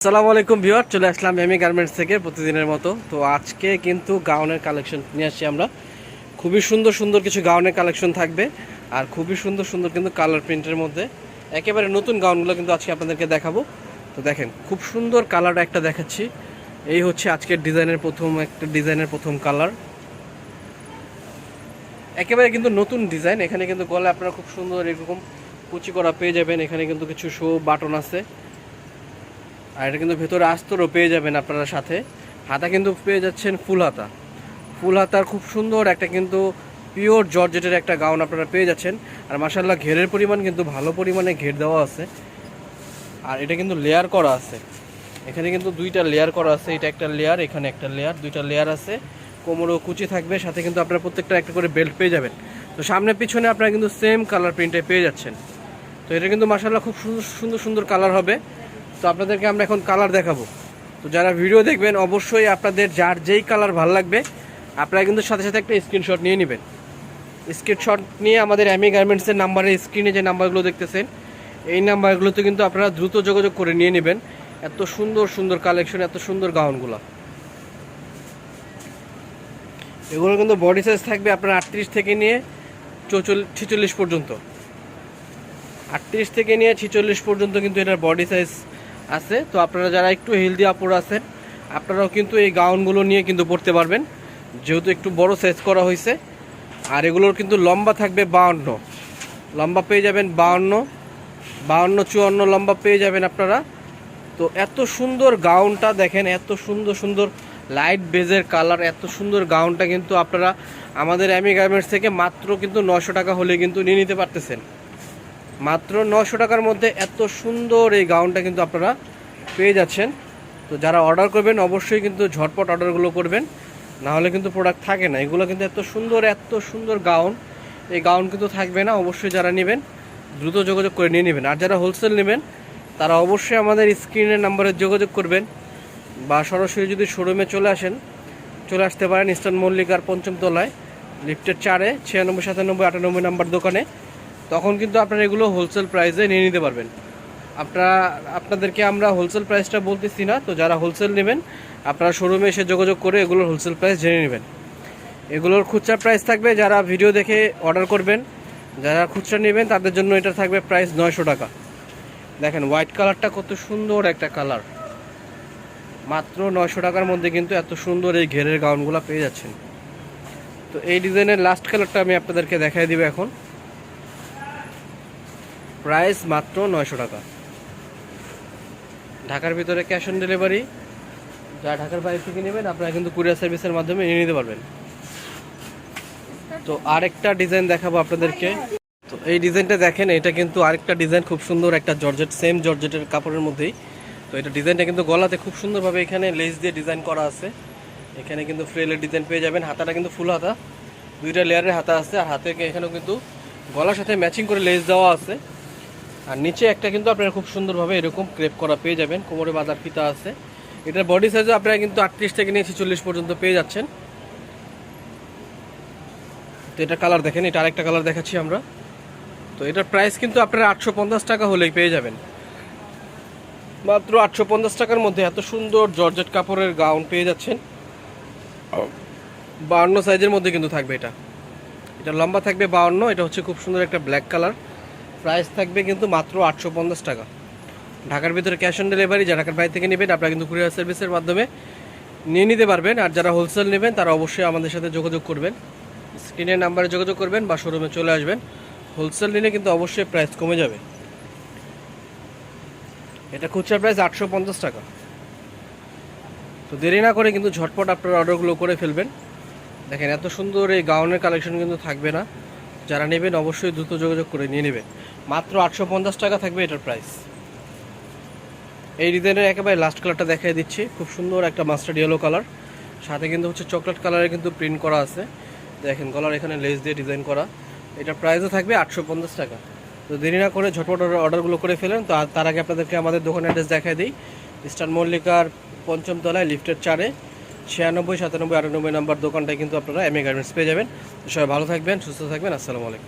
আসসালামু আলাইকুম ভিউয়ার, চলে আসলাম এমি গার্মেন্টস থেকে প্রতিদিনের মতো। তো আজকে কিন্তু গাউনের কালেকশন নিয়ে আসছি আমরা। খুবই সুন্দর সুন্দর কিছু গাউনের কালেকশন থাকবে আর খুবই সুন্দর সুন্দর কিন্তু কালার প্রিন্টের মধ্যে। একেবারে নতুন গাউনগুলো কিন্তু আজকে আপনাদেরকে দেখাবো। তো দেখেন, খুব সুন্দর কালার একটা দেখাচ্ছি। এই হচ্ছে আজকের ডিজাইনের প্রথম, একটা ডিজাইনের প্রথম কালার একেবারে কিন্তু নতুন ডিজাইন এখানে কিন্তু গলা আপনারা খুব সুন্দর এরকম কুচি করা পেয়ে যাবেন। এখানে কিন্তু কিছু শো বাটন আছে। আর এটা কিন্তু ভেতরে আস্তরও পেয়ে যাবেন আপনারা সাথে। হাতা কিন্তু পেয়ে যাচ্ছেন ফুল হাতা। ফুল হাতার খুব সুন্দর একটা কিন্তু পিওর জর্জেটের একটা গাউন আপনারা পেয়ে যাচ্ছেন। আর মাসাল্লাহ ঘেরের পরিমাণ কিন্তু ভালো পরিমাণে ঘের দেওয়া আছে। আর এটা কিন্তু লেয়ার করা আছে। এখানে কিন্তু দুইটা লেয়ার করা আছে। এটা একটা লেয়ার এখানে একটা লেয়ার দুইটা লেয়ার আছে। কোমরও কুচি থাকবে, সাথে কিন্তু আপনারা প্রত্যেকটা একটা করে বেল্ট পেয়ে যাবেন। তো সামনে পিছনে আপনারা কিন্তু সেম কালার প্রিন্টে পেয়ে যাচ্ছেন। তো এটা কিন্তু মাসাল্লাহ খুব সুন্দর সুন্দর সুন্দর কালার হবে। তো আপনাদেরকে আমরা এখন কালার দেখাবো। তো যারা ভিডিও দেখবেন, অবশ্যই আপনাদের যার যেই কালার ভালো লাগবে, আপনারা কিন্তু সাথে সাথে একটা স্ক্রিনশট নিয়ে নেবেন। স্ক্রিনশট নিয়ে আমাদের অ্যামি গার্মেন্টসের নাম্বারে স্ক্রিনে যে নাম্বারগুলো দেখতেছেন, এই নাম্বারগুলোতে কিন্তু আপনারা দ্রুত যোগাযোগ করে নিয়ে নেবেন। এত সুন্দর সুন্দর কালেকশন এত সুন্দর গাউনগুলো। এগুলো কিন্তু বডি সাইজ থাকবে আপনার আটত্রিশ থেকে নিয়ে ছিচল্লিশ পর্যন্ত। আটত্রিশ থেকে নিয়ে ছিচল্লিশ পর্যন্ত কিন্তু এটার বডি সাইজ আছে। তো আপনারা যারা একটু হেলদি আপুর আছেন, আপনারাও কিন্তু এই গাউনগুলো নিয়ে কিন্তু পড়তে পারবেন। যেহেতু একটু বড় সাইজ করা হয়েছে আর এগুলোর কিন্তু লম্বা থাকবে বাউন্ন। লম্বা পেয়ে যাবেন বাউন্ন বাউন্ন, চুয়ান্ন লম্বা পেয়ে যাবেন আপনারা। তো এত সুন্দর গাউনটা দেখেন, এত সুন্দর সুন্দর লাইট বেজের কালার এত সুন্দর গাউনটা কিন্তু আপনারা আমাদের অ্যামি গার্মেন্টস থেকে মাত্র কিন্তু নশো টাকা হলে কিন্তু নিয়ে নিতে পারতেছেন। মাত্র নশো টাকার মধ্যে এত সুন্দর এই গাউনটা কিন্তু আপনারা পেয়ে যাচ্ছেন। তো যারা অর্ডার করবেন, অবশ্যই কিন্তু ঝটপট অর্ডারগুলো করবেন। না হলে কিন্তু প্রোডাক্ট থাকে না। এগুলো কিন্তু এত সুন্দর এত সুন্দর গাউন। এই গাউন কিন্তু থাকবে না। অবশ্যই যারা নেবেন, দ্রুত যোগাযোগ করে নিয়ে নেবেন। আর যারা হোলসেল নেবেন, তারা অবশ্যই আমাদের স্ক্রিনের নাম্বারে যোগাযোগ করবেন। বা সরাসরি যদি শোরুমে চলে আসেন, চলে আসতে পারেন ইস্টার্ন মল্লিকার পঞ্চম তলায় লিফটের চারে, ছিয়ানব্বই, সাতানব্বই, আটানব্বই নাম্বার দোকানে। তখন কিন্তু আপনারা এগুলো হোলসেল প্রাইসে নিয়ে নিতে পারবেন। আপনারা, আপনাদেরকে আমরা হোলসেল প্রাইসটা বলতেছি না, তো যারা হোলসেল নেবেন, আপনারা শোরুমে এসে যোগাযোগ করে এগুলোর হোলসেল প্রাইস জেনে নেবেন। এগুলোর খুচরা প্রাইস থাকবে যারা ভিডিও দেখে অর্ডার করবেন, যারা খুচরা নেবেন, তাদের জন্য এটা থাকবে প্রাইস নয়শো টাকা। দেখেন হোয়াইট কালারটা কত সুন্দর একটা কালার মাত্র নয়শো টাকার মধ্যে কিন্তু এত সুন্দর এই ঘেরের গাউনগুলো পেয়ে যাচ্ছেন। তো এই ডিজাইনের লাস্ট কালারটা আমি আপনাদেরকে দেখাই দিব এখন। প্রাইস মাত্র নয়শো টাকা। ঢাকার ভিতরে ক্যাশ অন ডেলিভারি যা ঢাকার বাইরে থেকে নেবেন, আপনারা কিন্তু কুরিয়ার সার্ভিসের মাধ্যমে নিয়ে নিতে পারবেন। তো আরেকটা ডিজাইন দেখাবো আপনাদেরকে। তো এই ডিজাইনটা দেখেন, এটা কিন্তু আরেকটা ডিজাইন খুব সুন্দর একটা জর্জেট সেম জর্জেটের কাপড়ের মধ্যেই। তো এটা ডিজাইনটা কিন্তু গলাতে খুব সুন্দরভাবে এখানে লেস দিয়ে ডিজাইন করা আছে। এখানে কিন্তু ফ্রেলের ডিজাইন পেয়ে যাবেন, হাতাটা কিন্তু ফুল হাতা। দুইটা লেয়ারের হাতা আছে, আর হাতে এখানেও কিন্তু গলার সাথে ম্যাচিং করে লেস দেওয়া আছে। আর নিচে একটা কিন্তু আপনারা খুব সুন্দরভাবে এরকম ক্রেপ করা পেয়ে যাবেন। কোমরে বাঁধার ফিতা আছে। এটার বডি সাইজও আপনারা কিন্তু আটত্রিশ থেকে নিয়ে ছেচল্লিশ পর্যন্ত পেয়ে যাচ্ছেন। তো এটা কালার দেখেন, এটা আরেকটা কালার দেখাচ্ছি আমরা। তো এটার প্রাইস কিন্তু আপনারা আটশো পঞ্চাশ টাকা হলেই পেয়ে যাবেন। মাত্র আটশো পঞ্চাশ টাকার মধ্যে এত সুন্দর জর্জেট কাপড়ের গাউন পেয়ে যাচ্ছেন। বাউন্ন সাইজের মধ্যে কিন্তু থাকবে এটা। এটা লম্বা থাকবে বাউন্ন, এটা হচ্ছে খুব সুন্দর একটা ব্ল্যাক কালার প্রাইস থাকবে কিন্তু মাত্র আটশো পঞ্চাশ টাকা। ঢাকার ভিতরে ক্যাশ অন ডেলিভারি, যারা ঢাকার বাইরে থেকে নেবেন, আপনারা কিন্তু কুরিয়ার সার্ভিসের মাধ্যমে নিয়ে নিতে পারবেন। আর যারা হোলসেল নেবেন, তারা অবশ্যই আমাদের সাথে যোগাযোগ করবেন। স্ক্রিনের নাম্বারে যোগাযোগ করবেন বা শোরুমে চলে আসবেন। হোলসেল নিলে কিন্তু অবশ্যই প্রাইস কমে যাবে। এটা খুচরা প্রাইস আটশো পঞ্চাশ টাকা। তো দেরি না করে কিন্তু ঝটপট আপনারা অর্ডারগুলো করে ফেলবেন। দেখেন, এত সুন্দর এই গাউনের কালেকশন কিন্তু থাকবে না। যারা নেবেন, অবশ্যই দ্রুত যোগাযোগ করে নিয়ে নেবেন। মাত্র আটশো পঞ্চাশ টাকা থাকবে এটার প্রাইস এই ডিজাইনের একেবারে লাস্ট কালারটা দেখাই দিচ্ছি। খুব সুন্দর একটা মাস্টার্ড ইয়েলো কালার সাথে কিন্তু হচ্ছে চকলেট কালারে কিন্তু প্রিন্ট করা আছে। দেখেন গলার এখানে লেস দিয়ে ডিজাইন করা। এটার প্রাইসও থাকবে আটশো পঞ্চাশ টাকা। তো দেরি না করে ঝটপট অর্ডারগুলো করে ফেলেন। তো তার আগে আপনাদেরকে আমাদের দোকানের অ্যাড্রেস দেখাই দিই। ইস্টার্ন মল্লিকার পঞ্চম তলায় লিফটের চারে। ছিয়ানব্বই, সাতানব্বই, আটানব্বই নাম্বার দোকানটায় কিন্তু আপনারা এম এ গার্মেন্টস পেয়ে যাবেন। সবাই ভালো থাকবেন, সুস্থ থাকবেন। আসসালামু আলাইকুম।